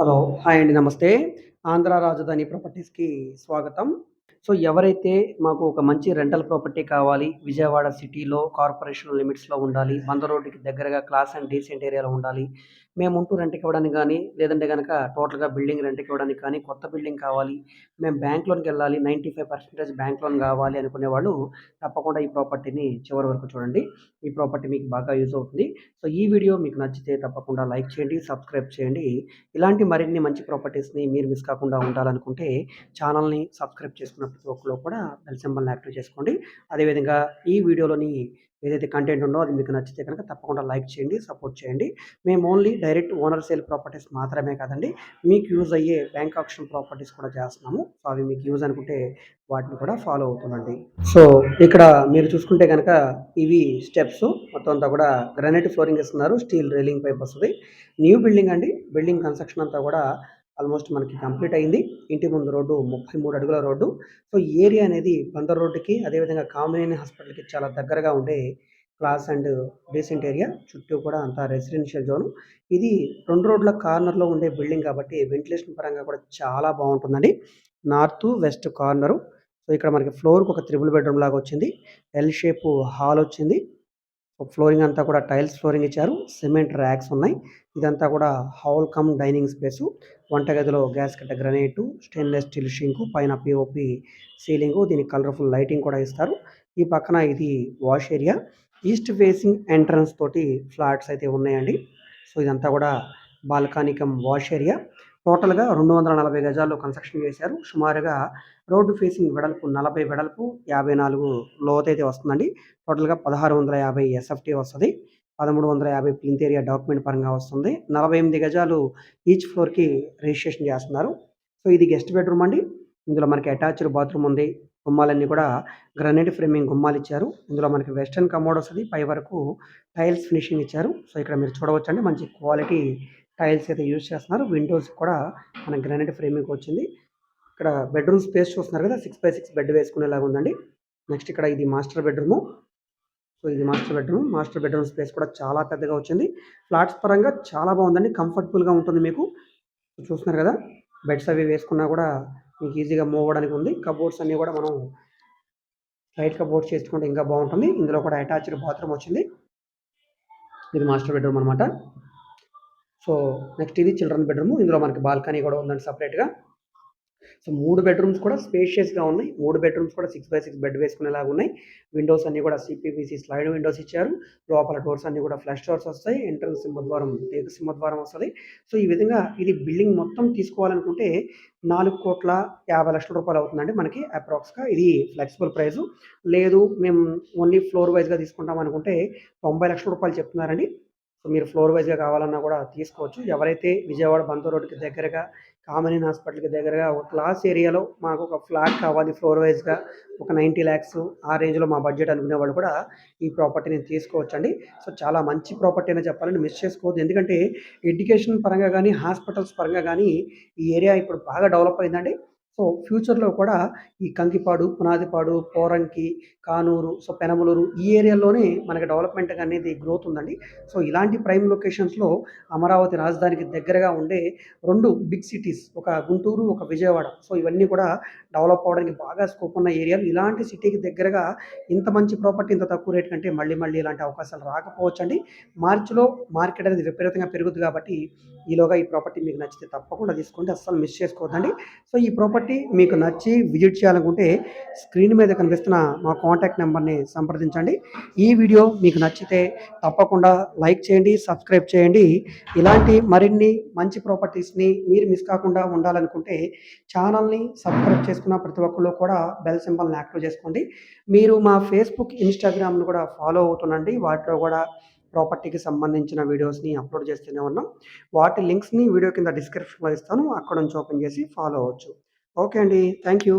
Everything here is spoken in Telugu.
హలో హాయ్ అండి నమస్తే. ఆంధ్ర రాజధాని ప్రాపర్టీస్కి స్వాగతం. సో ఎవరైతే మాకు ఒక మంచి రెంటల్ ప్రాపర్టీ కావాలి విజయవాడ సిటీలో కార్పొరేషన్ లిమిట్స్లో ఉండాలి బంద రోడ్డుకి దగ్గరగా క్లాస్ అండ్ డీసెంట్ ఏరియాలో ఉండాలి మేము ఉంటూ రెంట్కి ఇవ్వడానికి కానీ లేదంటే కనుక టోటల్గా బిల్డింగ్ రెంట్కి ఇవ్వడానికి కానీ కొత్త బిల్డింగ్ కావాలి మేము బ్యాంక్ లోన్కి వెళ్ళాలి ninety five percentage bank loan కావాలి అనుకునే వాళ్ళు తప్పకుండా ఈ ప్రాపర్టీని చివరి వరకు చూడండి. ఈ ప్రాపర్టీ మీకు బాగా యూజ్ అవుతుంది. సో ఈ వీడియో మీకు నచ్చితే తప్పకుండా లైక్ చేయండి సబ్స్క్రైబ్ చేయండి. ఇలాంటి మరిన్ని మంచి ప్రాపర్టీస్ని మీరు మిస్ కాకుండా ఉండాలనుకుంటే ఛానల్ని సబ్స్క్రైబ్ చేసుకున్న ప్రతి ఒక్కరు కూడా బెల్ సింబల్ని యాక్టివ్ చేసుకోండి. అదేవిధంగా ఈ వీడియోలోని ఏదైతే కంటెంట్ ఉందో అది మీకు నచ్చితే కనుక తప్పకుండా లైక్ చేయండి సపోర్ట్ చేయండి. మేము only direct owner sale properties మాత్రమే కాదండి మీకు యూజ్ అయ్యే బ్యాంక్ ఆప్షన్ ప్రాపర్టీస్ కూడా చేస్తున్నాము. సో అవి మీకు యూజ్ అనుకుంటే వాటిని కూడా ఫాలో అవుతుందండి. సో ఇక్కడ మీరు చూసుకుంటే కనుక ఇవి స్టెప్స్ మొత్తం అంతా కూడా గ్రానైట్ ఫ్లోరింగ్ ఇస్తున్నారు స్టీల్ రైలింగ్ పైప్ వస్తుంది. న్యూ బిల్డింగ్ అండి బిల్డింగ్ కన్స్ట్రక్షన్ అంతా కూడా ఆల్మోస్ట్ మనకి కంప్లీట్ అయింది. ఇంటి ముందు రోడ్డు ముప్పై మూడు అడుగుల రోడ్డు. సో ఏరియా అనేది బందర్ రోడ్డుకి అదేవిధంగా కామినేని హాస్పిటల్కి చాలా దగ్గరగా ఉండే క్లాస్ అండ్ డీసెంట్ ఏరియా. చుట్టూ కూడా అంతా రెసిడెన్షియల్ జోన్. ఇది రెండు రోడ్ల కార్నర్లో ఉండే బిల్డింగ్ కాబట్టి వెంటిలేషన్ పరంగా కూడా చాలా బాగుంటుందండి. North west corner. సో ఇక్కడ మనకి ఫ్లోర్కి ఒక త్రిబుల్ బెడ్రూమ్ లాగా వచ్చింది. ఎల్ షేప్ హాల్ వచ్చింది. ఫ్లోరింగ్ అంతా కూడా టైల్స్ ఫ్లోరింగ్ ఇచ్చారు. సిమెంట్ ర్యాక్స్ ఉన్నాయి. ఇదంతా కూడా హాల్ కమ్ డైనింగ్ స్పేసు. వంటగదిలో గ్యాస్ కట్ట గ్రనైటు స్టెయిన్లెస్ స్టీల్ షింకు పైన పిఓపి సీలింగు దీనికి కలర్ఫుల్ లైటింగ్ కూడా ఇస్తారు. ఈ పక్కన ఇది wash area. East facing entrance తోటి ఫ్లాట్స్ అయితే ఉన్నాయండి. సో ఇదంతా కూడా బాల్కానికం వాష్ ఏరియా. టోటల్గా రెండు వందల నలభై గజాల్లో కన్స్ట్రక్షన్ చేశారు. సుమారుగా రోడ్డు ఫేసింగ్ వెడల్పు నలభై వెడల్పు యాభై నాలుగు లోతైతే వస్తుందండి. టోటల్గా పదహారు వందల యాభై ఎస్ఎఫ్టీ వస్తుంది. పదమూడు వందల యాభై ప్లింత్ ఏరియా డాక్యుమెంట్ పరంగా వస్తుంది. నలభై ఎనిమిది గజాలు ఈచ్ ఫ్లోర్కి రిజిస్ట్రేషన్ చేస్తున్నారు. సో ఇది గెస్ట్ బెడ్రూమ్ అండి. ఇందులో మనకి అటాచ్డ్ బాత్రూమ్ ఉంది. గుమ్మాలన్నీ కూడా గ్రనైట్ ఫ్రేమింగ్ గుమ్మాలు ఇచ్చారు. ఇందులో మనకి వెస్టర్న్ కమోడ్ వస్తుంది. పై వరకు టైల్స్ ఫినిషింగ్ ఇచ్చారు. సో ఇక్కడ మీరు చూడవచ్చండి. మంచి క్వాలిటీ టైల్స్ అయితే యూజ్ చేస్తున్నారు. విండోస్ కూడా మన గ్రానైట్ ఫ్రేమింగ్ వచ్చింది. ఇక్కడ బెడ్రూమ్ స్పేస్ చూస్తున్నారు కదా సిక్స్ బై సిక్స్ బెడ్ వేసుకునేలాగా ఉందండి. నెక్స్ట్ ఇక్కడ ఇది మాస్టర్ బెడ్రూము. సో ఇది master bedroom. Master bedroom space కూడా చాలా పెద్దగా వచ్చింది. ఫ్లాట్స్ పరంగా చాలా బాగుందండి. కంఫర్టబుల్గా ఉంటుంది మీకు. చూస్తున్నారు కదా బెడ్స్ అవి వేసుకున్నా కూడా మీకు ఈజీగా మూవ్ అవ్వడానికి ఉంది. కబోర్డ్స్ అన్నీ కూడా మనం లైట్ కబోర్డ్స్ చేసుకుంటే ఇంకా బాగుంటుంది. ఇందులో కూడా అటాచ్డ్ బాత్రూమ్ వచ్చింది. ఇది మాస్టర్ బెడ్రూమ్ అనమాట సో నెక్స్ట్ ఇది చిల్డ్రన్ బెడ్రూమ్ ఇందులో మనకి బాల్కనీ కూడా ఉందండి సపరేట్గా సో మూడు బెడ్రూమ్స్ కూడా స్పేషియస్గా ఉన్నాయి. మూడు బెడ్రూమ్స్ కూడా సిక్స్ బై సిక్స్ బెడ్ వేసుకునేలాగా ఉన్నాయి. విండోస్ అన్ని కూడా సిపివిసి స్లైడ్ విండోస్ ఇచ్చారు. లోపల డోర్స్ అన్ని కూడా ఫ్లష్ డోర్స్ వస్తాయి. ఎంట్రన్స్ సింహద్వారం తీగ సింహద్వారం వస్తుంది. సో ఈ విధంగా ఇది బిల్డింగ్ మొత్తం తీసుకోవాలనుకుంటే నాలుగు కోట్ల యాభై లక్షల రూపాయలు అవుతుందండి మనకి అప్రాక్స్గా ఇది ఫ్లెక్సిబుల్ ప్రైస్ లేదు మేము ఓన్లీ ఫ్లోర్ వైజ్గా తీసుకుంటాం అనుకుంటే తొంభై లక్షల రూపాయలు చెప్తున్నారండి. సో మీరు ఫ్లోర్ వైజ్గా కావాలన్నా కూడా తీసుకోవచ్చు. ఎవరైతే విజయవాడ బంతో రోడ్కి దగ్గరగా కామనీన్ హాస్పిటల్కి దగ్గరగా ఒక క్లాస్ ఏరియాలో మాకు ఒక ఫ్లాట్ కావాలి ఫ్లోర్ వైజ్గా ఒక నైంటీ ల్యాక్స్ ఆ రేంజ్లో మా బడ్జెట్ అనుకునే వాళ్ళు కూడా ఈ ప్రాపర్టీని తీసుకోవచ్చండి. సో చాలా మంచి ప్రాపర్టీ అనే చెప్పాలని మిస్ చేసుకోవద్దు. ఎందుకంటే ఎడ్యుకేషన్ పరంగా కానీ హాస్పిటల్స్ పరంగా కానీ ఈ ఏరియా ఇప్పుడు బాగా డెవలప్ అయిందండి. సో ఫ్యూచర్లో కూడా ఈ కంకిపాడు పునాదిపాడు పోరంకి కానూరు సో పెనమలూరు ఈ ఏరియాలోనే మనకి డెవలప్మెంట్ అనేది గ్రోత్ ఉందండి. సో ఇలాంటి ప్రైమ్ లొకేషన్స్లో అమరావతి రాజధానికి దగ్గరగా ఉండే రెండు బిగ్ సిటీస్ ఒక గుంటూరు ఒక విజయవాడ సో ఇవన్నీ కూడా డెవలప్ అవ్వడానికి బాగా స్కోప్ ఉన్న ఏరియాలు. ఇలాంటి సిటీకి దగ్గరగా ఇంత మంచి ప్రాపర్టీ ఇంత తక్కువ రేట్ కంటే మళ్ళీ మళ్ళీ ఇలాంటి అవకాశాలు రాకపోవచ్చండి. మార్చిలో మార్కెట్ అనేది విపరీతంగా పెరుగుతుంది కాబట్టి ఈలోగా ఈ ప్రాపర్టీ మీకు నచ్చితే తప్పకుండా తీసుకోండి. అస్సలు మిస్ చేసుకోవద్దండి. సో ఈ ప్రాపర్టీ మీకు నచ్చి విజిట్ చేయాలనుకుంటే స్క్రీన్ మీద కనిపిస్తున్న మా కాంటాక్ట్ నెంబర్ని సంప్రదించండి. ఈ వీడియో మీకు నచ్చితే తప్పకుండా లైక్ చేయండి సబ్స్క్రైబ్ చేయండి. ఇలాంటి మరిన్ని మంచి ప్రాపర్టీస్ని మీరు మిస్ కాకుండా ఉండాలనుకుంటే ఛానల్ని సబ్స్క్రైబ్ చేసుకున్న ప్రతి ఒక్కళ్ళు కూడా బెల్ సింబల్ని యాక్టివ్ చేసుకోండి. మీరు మా ఫేస్బుక్ ఇన్స్టాగ్రామ్ను కూడా ఫాలో అవుతుండండి. వాటిలో కూడా ప్రాపర్టీకి సంబంధించిన వీడియోస్ని అప్లోడ్ చేస్తూనే ఉన్నాం. వాటి లింక్స్ని వీడియో కింద డిస్క్రిప్షన్లో ఇస్తాను. అక్కడ నుంచి ఓపెన్ చేసి ఫాలో అవ్వచ్చు. ఓకే అండి థ్యాంక్ యూ